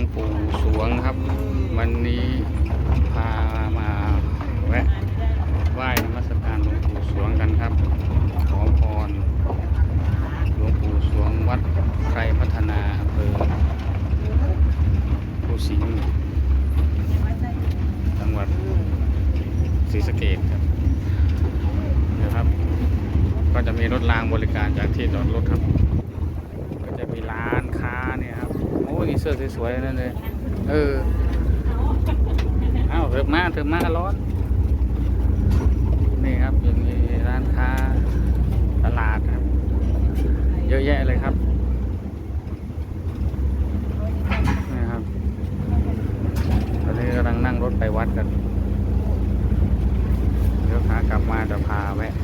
งปู่สวงครับ วันนี้พามาแวะไหว้นมัสการหลวงปู่สวงกันครับ ขอพรหลวงปู่สวงวัดไพรพัฒนาอำเภอภูสิงห์จังหวัดศรีสะเกษครับนะครับ ก็จะมีรถรางบริการจากที่จอดรถครับ ก็จะมีร้านค้าเนี่ยครับ โอ้ ยนี่เสื้อสวยๆนั่นเลยเออเอ้าเถิบมาเถิบมาร้อน นี่ครับยังมีร้านค้าตลาดครับ เยอะแยะเลยครับนี่ครับ ตอนนี้กำลังนั่งรถไปวัดกัน เดี๋ยวขากลับมาจะพาแวะ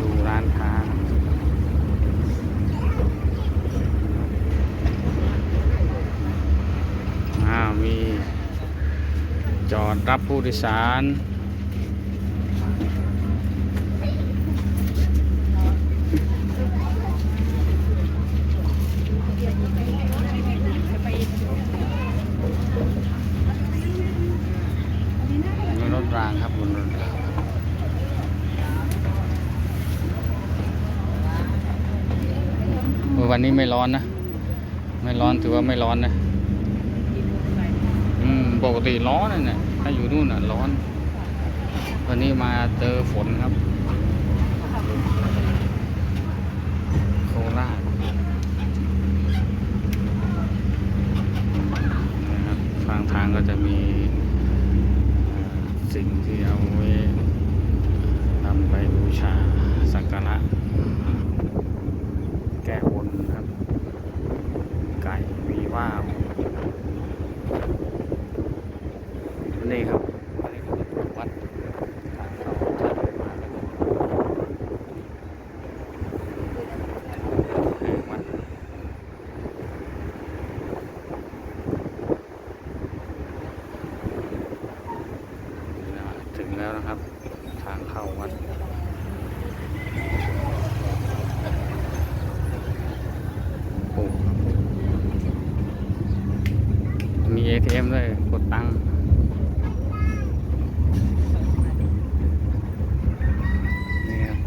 ดูร้านค้า อ้าวมีจ อดรับผู้โดยสาร รถรางครับบนรถรางวันนี้ไม่ร้อนนะ ไม่ร้อนถือว่าไม่ร้อนนะ อืม ปกติร้อนน่ะ ถ้าอยู่นู่นน่ะร้อน วันนี้มาเจอฝนครับ โคราชนะครับทางทางก็จะมีสิ่งที่เอาไว้นำไปบูชาสักการะแก้บนครับ ไก่วีว่าว นี่ครับอันนี้คือวัดทางเข้าถ้ำวัดนี่นะถึงแล้วนะครับ ทางเข้าวัด โอ้มี ATM ด้วยกดตังค์นี่ครับ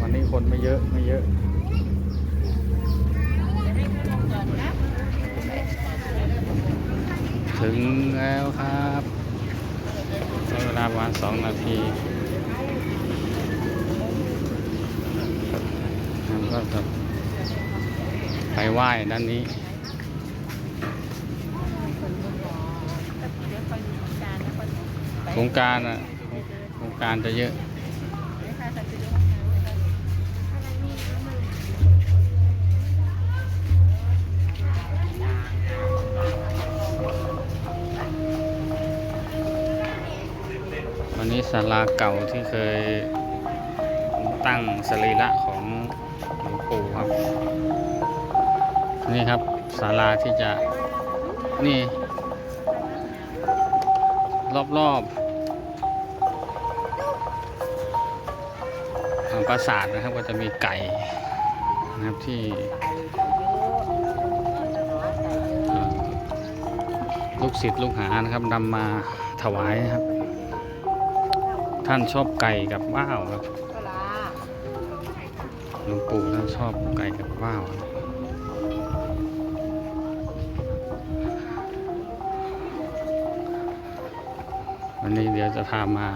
วันนี้คนไม่เยอะไม่เยอะถึงแล้วครับใช้เวลาประมาณสองนาทีก็จะไปไหว้ด้านนี้ ส งการอะสงการจะเยอะวันนี้ศาลาเก่าที่เคยตั้งสรีระของหลวงปู่ครับ นี่ครับศาลาที่จะนี่ รอบๆ ของปราสาทนะครับก็จะมีไก่นะครับที่ลูกศิษย์ลูกหานะครับนำมาถวายนะครับ ท่านชอบไก่กับว่าวครับหลวงปู่ท่านชอบไก่กับว่าววันนี้เดี๋ยวจะพามา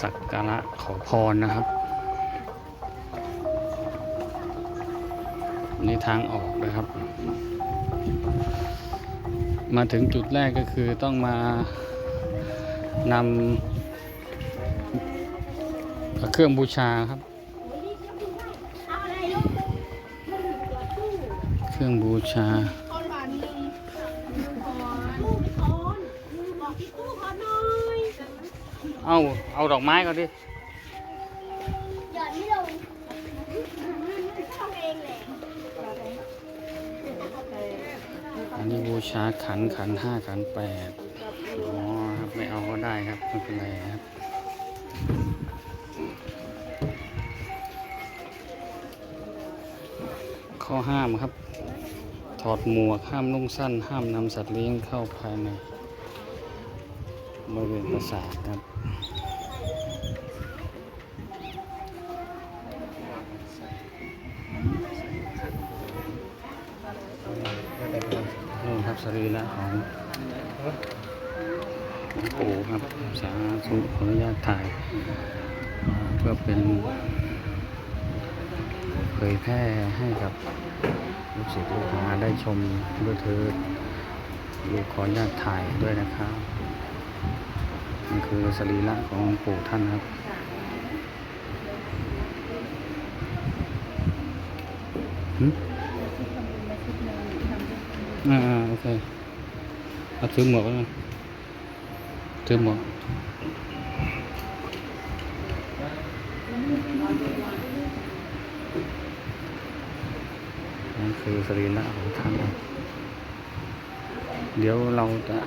สักการะขอพรนะครับ นี่ทางออกนะครับ มาถึงจุดแรกก็คือต้องมานำเครื่องบูชาครับ เครื่องบูชา เอาเอาดอกไม้ก่อนดิหยอดไม่ลงทำเองเลยอันนี้บูชาขันขันห้าขันแปดอ๋อครับไม่เอาก็ได้ครับไม่เป็นไรครับข้อห้ามครับ ถอดหมวกห้ามนุ่งสั้น ห้ามนำสัตว์เลี้ยงเข้าภายใน บริเวณปราสาทครับนู่นครับสรีระของหลวงปู่ครับสาธุขออนุญาตถ่ายเพื่อเป็น เผยแพร่ให้กับลูกศิษย์ลูกหาได้ชมด้วยเถิดลูกขออนุญาตถ่ายด้วยนะครับ นี่คือสรีระของหลวงปู่ท่านครับหึอ่าอ่าโอเคเอาถือหมวกไว้ก่อนถือหมวกนั่นคือสรีระของท่านครับเดี๋ยวเราจะ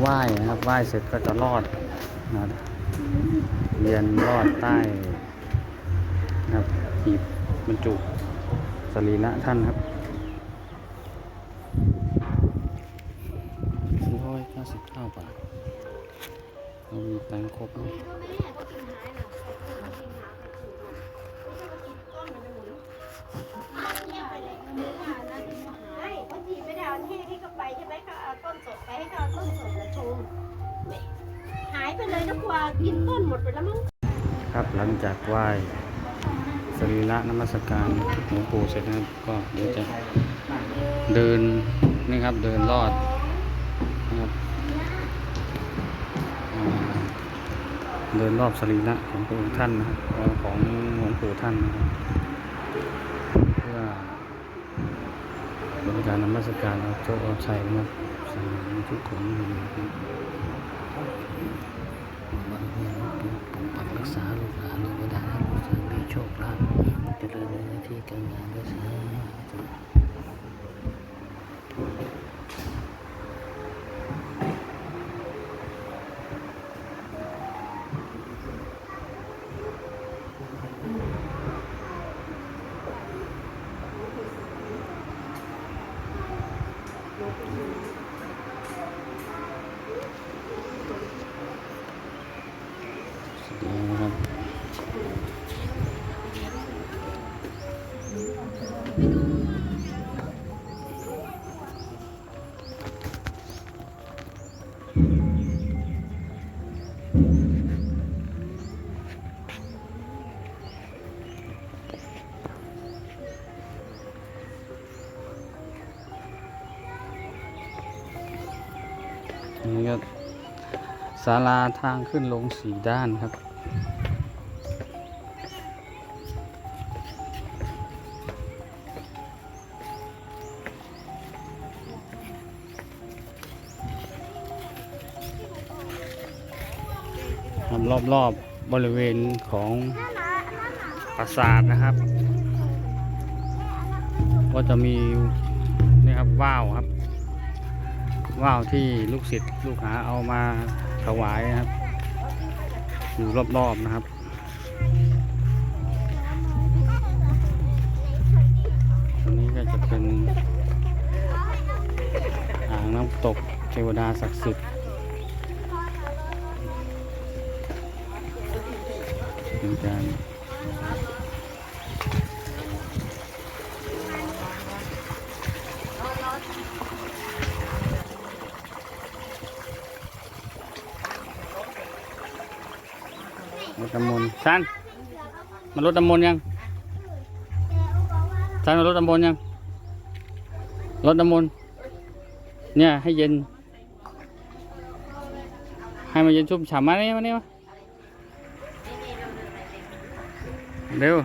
ไหว้นะครับไหว้เสร็จก็จะลอดนะครับเรียนลอดใต้นะครับหีบบรรจุสรีระท่านครับร้อยเก้าสิบเก้าบาทเรามีตังค์ครบไหมไม่ได้เอาที่ ว่ากินต้นหมดไปแล้วมั้ง ครับหลังจากไหว้สรีระนมัสการหลวงปู่เสร็จนะครับก็เดี๋ยวจะเดินนี่ครับเดินลอดนะครับเดินรอบสรีระของพระองค์ท่านนะครับของหลวงปู่ท่านนะครับเพื่อบริการนมัสการเอาโชคเอาชัยนะครับสาธุของนะครับารมีหลวงปู่ปกปักรัก ษาลูกหลานลูกหลานให้ผู้สื่อมีโชคลาภเจริญในหน้าที่การงานด้วยสาธุเดี๋ย นี่ก็ศาลาทางขึ้นลงสี่ด้านครับ รอบๆบริเวณของปราสาทนะครับ ก็จะมีนี่ครับว่าวครับ ว่าวที่ลูกศิษย์ลูกหาเอามาถวายนะครับ อยู่รอบๆนะครับตรงนี้ก็จะเป็นอ่างน้ำตกเทวดาศักดิ์สิทธิ์ เป็นการรถน้ำมนต์ซันมารถน้ำมนต์ยังซันมารถ เร็ว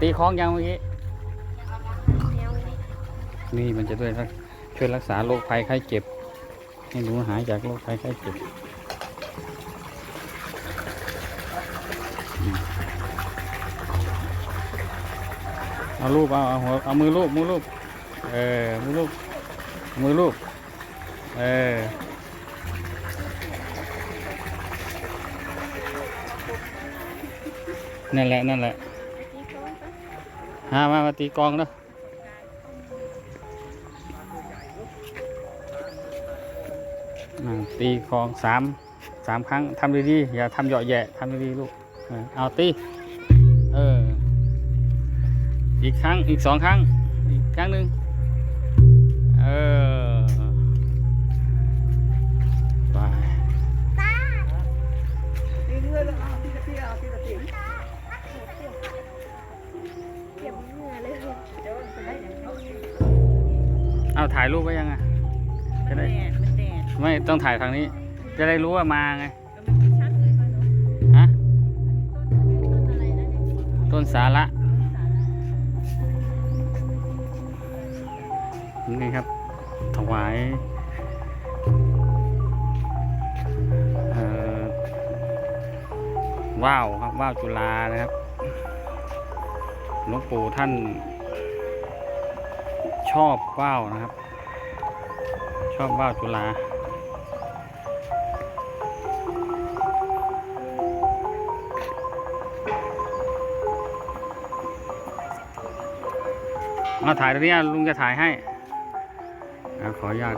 ตีคล้องยังเมื่อกี้ นี่มันจะด้วยรักช่วยรักษาโรคภัยไข้เจ็บ ให้หนูหายจากโรคภัยไข้เจ็บเอารูปเอาเอาหัวเอามือรูปมือรูปเออมือรูปมือรูปเออ นั่นแหละนั่นแหละไปตีโค้งปะหามามาตีกองเนาะตีกองสามสามครั้งทำดีๆอย่าทำเหยาะแยะทำดีๆลูกเออเอาตีเอออีกครั้งอีกสองครั้งอีกครั้งหนึ่งเออ เอาถ่ายรูปไว้ยังไงจะได้มันแดดไม่ต้องถ่ายทางนี้ จะได้รู้ว่ามาไงก็ไม่ชัดเลยค่ะเนาะฮะต้นอะไรนะเนี่ยต้นสาระนี่ครับ ถวายเอ่อว่าวครับว่าวจุฬานะครับหลวงปู่ท่าน ชอบว่าวนะครับ ชอบว่าวจุฬาเอาถ่ายตรงนี้อะลุงจะถ่ายให้อะขออนุญาต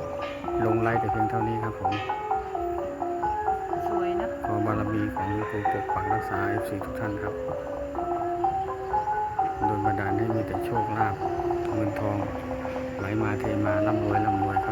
ลงไลฟ์แต่เพียงเท่านี้ครับผมสวยนะขอบารมีของหลวงปู่ปกปักรักษาเอฟซีทุกท่านครับโดนบันดาลให้มีแต่โชคลาภเงินทอง ไหลมาเทมาร่ำรวยร่ำรวยครับ